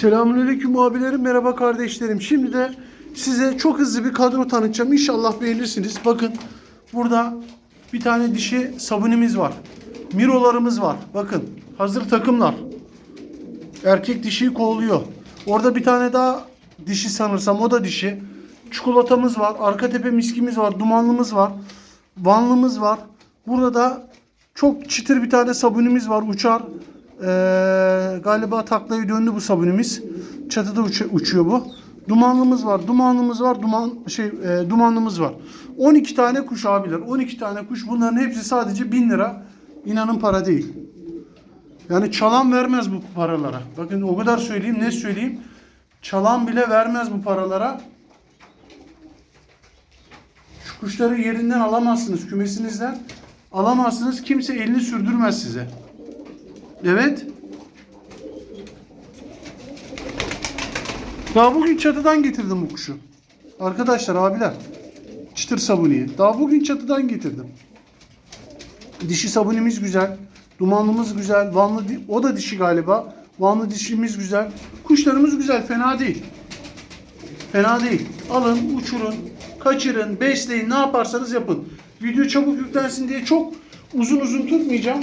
Selamünaleyküm abilerim, merhaba kardeşlerim. Şimdi de size çok hızlı bir kadro tanıtacağım. İnşallah beğenirsiniz. Bakın burada bir tane dişi sabunimiz var. Mirolarımız var. Bakın hazır takımlar. Erkek dişiyi kovalıyor. Orada bir tane daha dişi sanırsam o da dişi. Çikolatamız var. Arka tepe miskimiz var. Dumanlımız var. Vanlımız var. Burada da çok çıtır bir tane sabunimiz var. Uçar. Ee, galiba taklaya döndü bu sabunimiz. Çatıda uç- uçuyor bu. Dumanlımız var. Dumanlımız var. Duman şey e, dumanlımız var. 12 tane kuş abiler. 12 tane kuş. Bunların hepsi sadece 1000 lira. İnanın para değil. Yani çalan vermez bu paralara. Bakın o kadar söyleyeyim ne söyleyeyim. Çalan bile vermez bu paralara. Şu kuşları yerinden alamazsınız kümesinizden. Alamazsınız. Kimse elini sürdürmez size. Evet. Daha bugün çatıdan getirdim bu kuşu. Arkadaşlar abiler. Çıtır sabuniyi. Daha bugün çatıdan getirdim. Dişi sabunimiz güzel. Dumanlımız güzel. Vanlı o da dişi galiba. Vanlı dişimiz güzel. Kuşlarımız güzel. Fena değil. Fena değil. Alın, uçurun, kaçırın, besleyin. Ne yaparsanız yapın. Video çabuk yüklensin diye çok uzun uzun tutmayacağım.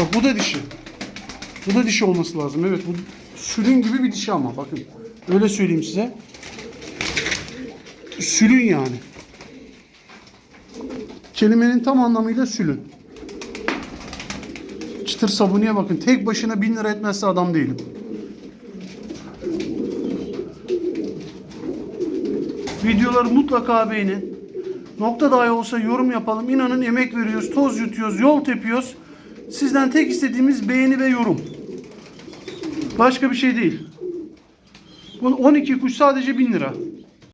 Bak bu da dişi. Bu da dişi olması lazım. Evet bu sülün gibi bir dişi ama bakın. Öyle söyleyeyim size. Sülün yani. Kelimenin tam anlamıyla sülün. Çıtır sabuniye bakın. Tek başına bin lira etmezse adam değilim. Videoları mutlaka beğenin. Nokta dahi olsa yorum yapalım. İnanın emek veriyoruz, toz yutuyoruz, yol tepiyoruz. Sizden tek istediğimiz beğeni ve yorum. Başka bir şey değil. Bu 12 kuş sadece 1000 lira.